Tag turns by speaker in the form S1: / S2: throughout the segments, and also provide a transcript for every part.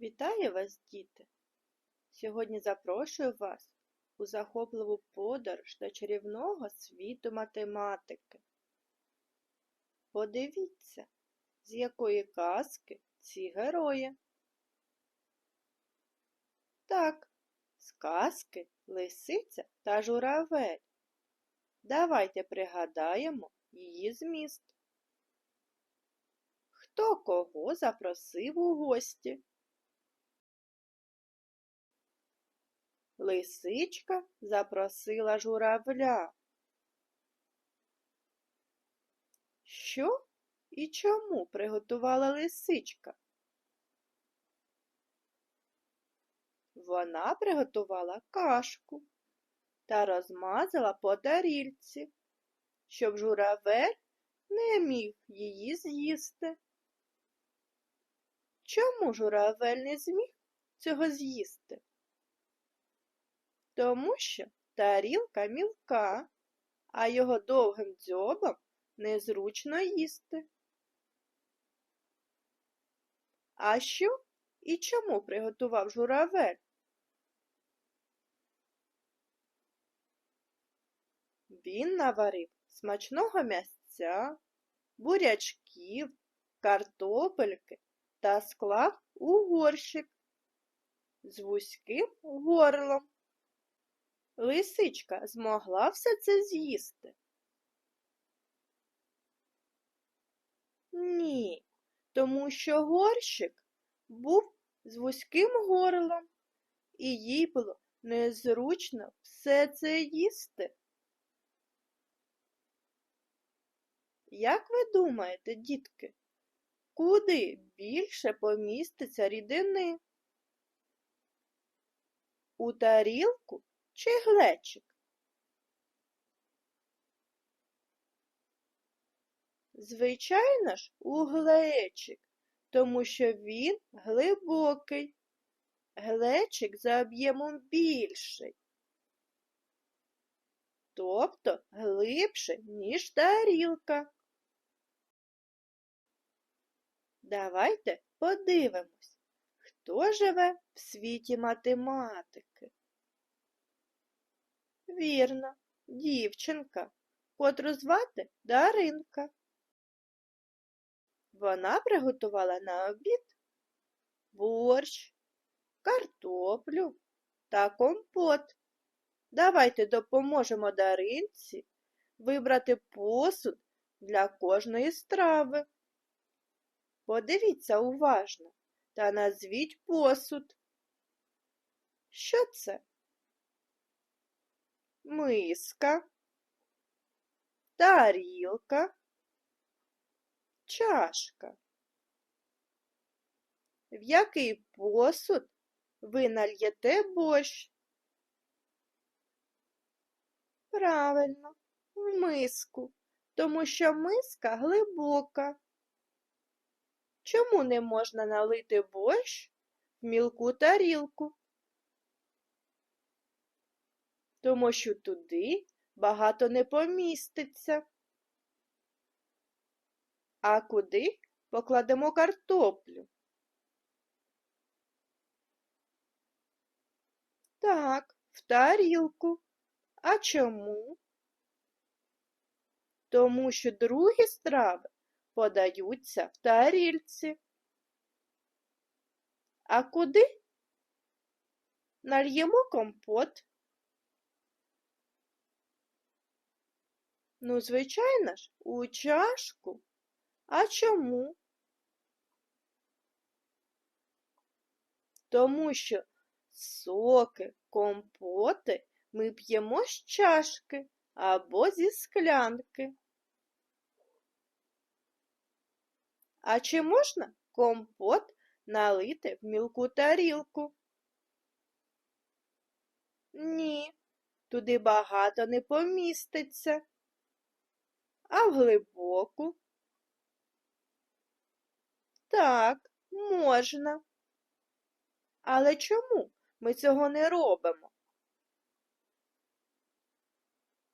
S1: Вітаю вас, діти! Сьогодні запрошую вас у захопливу подорож до чарівного світу математики. Подивіться, з якої казки ці герої. Так, з казки Лисиця та Журавель. Давайте пригадаємо її зміст. Хто кого запросив у гості? Лисичка запросила журавля. Що і чому приготувала лисичка? Вона приготувала кашку та розмазала по тарільці, щоб журавель не міг її з'їсти. Чому журавель не зміг цього з'їсти? Тому що тарілка мілка, а його довгим дзьобом незручно їсти. А що і чому приготував журавель? Він наварив смачного м'ясця, бурячків, картопельки та склав у горщик з вузьким горлом. Лисичка змогла все це з'їсти? Ні, тому що горщик був з вузьким горлом, і їй було незручно все це їсти. Як ви думаєте, дітки, куди більше поміститься рідини? У тарілку чи глечик? Звичайно ж, у глечик, тому що він глибокий. Глечик за об'ємом більший. Тобто глибше, ніж тарілка. Давайте подивимось, хто живе в світі математики. Вірно, дівчинка, котру звати Даринка. Вона приготувала на обід борщ, картоплю та компот. Давайте допоможемо Даринці вибрати посуд для кожної страви. Подивіться уважно та назвіть посуд. Що це? Миска, тарілка, чашка. В який посуд ви нальєте борщ? Правильно, в миску, тому що миска глибока. Чому не можна налити борщ в мілку тарілку? Тому що туди багато не поміститься. А куди покладемо картоплю? Так, в тарілку. А чому? Тому що другі страви подаються в тарільці. А куди? Нальємо компот. Ну, звичайно ж, у чашку. А чому? Тому що соки, компоти ми п'ємо з чашки або зі склянки. А чи можна компот налити в мілку тарілку? Ні, туди багато не поміститься а в глибоку? Так, можна. Але чому ми цього не робимо?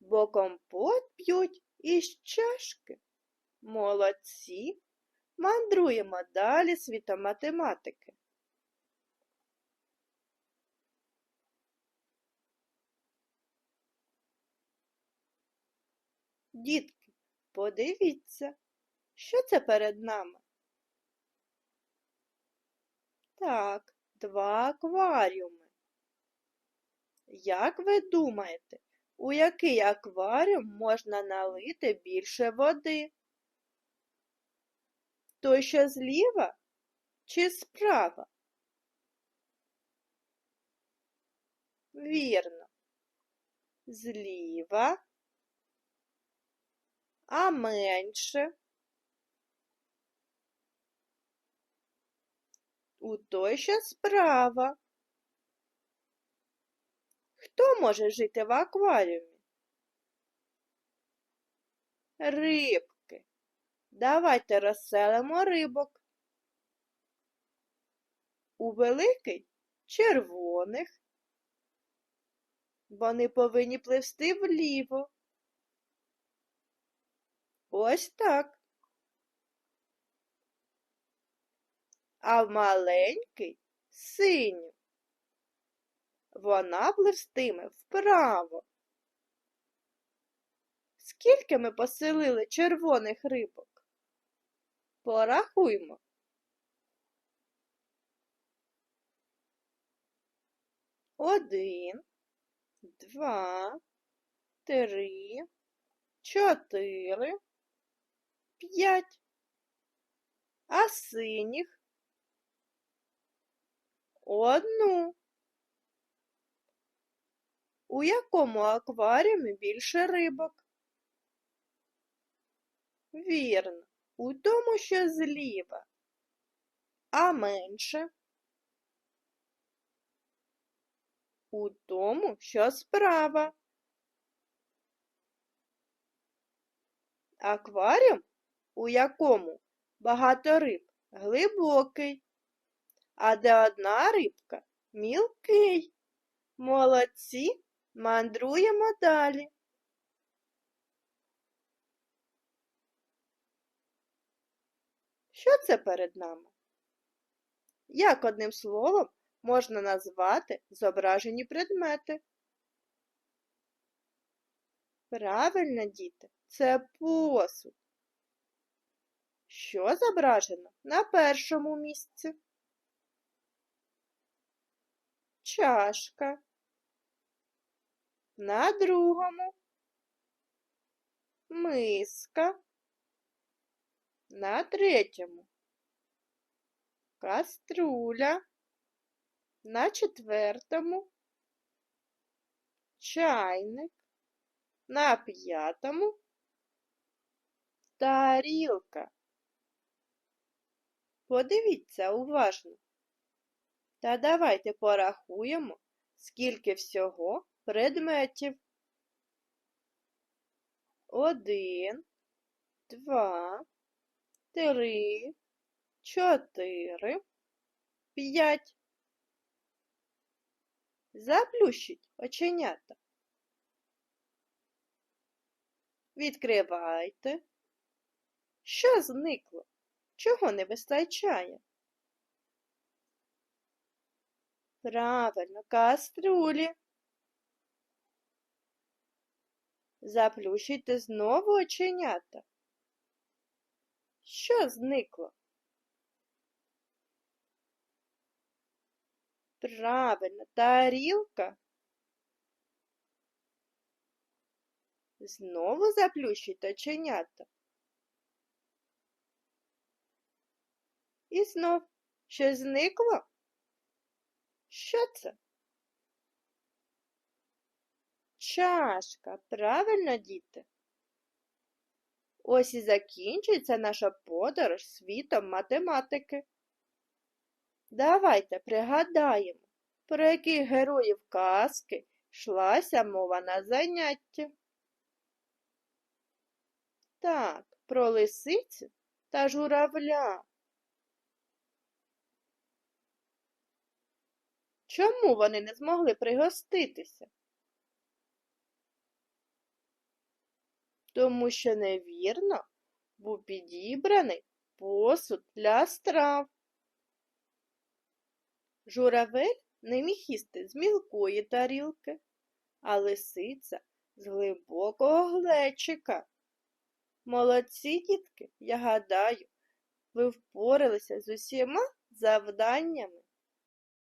S1: Бо компот п'ють із чашки. Молодці. Мандруємо далі світом математики. Дітки, подивіться, що це перед нами? Так, два акваріуми. Як ви думаєте, у який акваріум можна налити більше води? Той, що зліва чи справа? Вірно. Зліва, а менше у той, що справа. Хто може жити в акваріумі? Рибки. Давайте розселимо рибок. У великий червоних. Вони повинні пливсти вліво. Ось так. А маленький синю. Вона пливстиме вправо. Скільки ми поселили червоних рибок? Порахуймо. Один, два, три, чотири, п'ять. А синіх? Одну. У якому акваріумі більше рибок? Вірно, у тому, що зліва, а менше у тому, що справа. Акваріум, у якому багато риб, глибокий, а де одна рибка мілкий. Молодці, мандруємо далі. Що це перед нами? Як одним словом можна назвати зображені предмети? Правильно, діти, це посуд. Що зображено на першому місці? Чашка. На другому миска. На третьому каструля. На четвертому чайник. На п'ятому тарілка. Подивіться уважно. Та давайте порахуємо, скільки всього предметів. Один, два, три, чотири, п'ять. Заплющіть оченята. Відкривайте. Що зникло? Чого не вистачає? Правильно, каструлі. Заплющуйте знову оченята. Що зникло? Правильно, тарілка. Знову заплющуйте оченята. І знов що зникло? Що це? Чашка, правильно, діти? Ось і закінчується наша подорож світом математики. Давайте пригадаємо, про яких героїв казки йшлася мова на занятті. Так, про лисицю та журавля. Чому вони не змогли пригоститися? Тому що невірно був підібраний посуд для страв. Журавель не міг їсти з мілкої тарілки, а лисиця з глибокого глечика. Молодці, дітки, я гадаю, ви впоралися з усіма завданнями.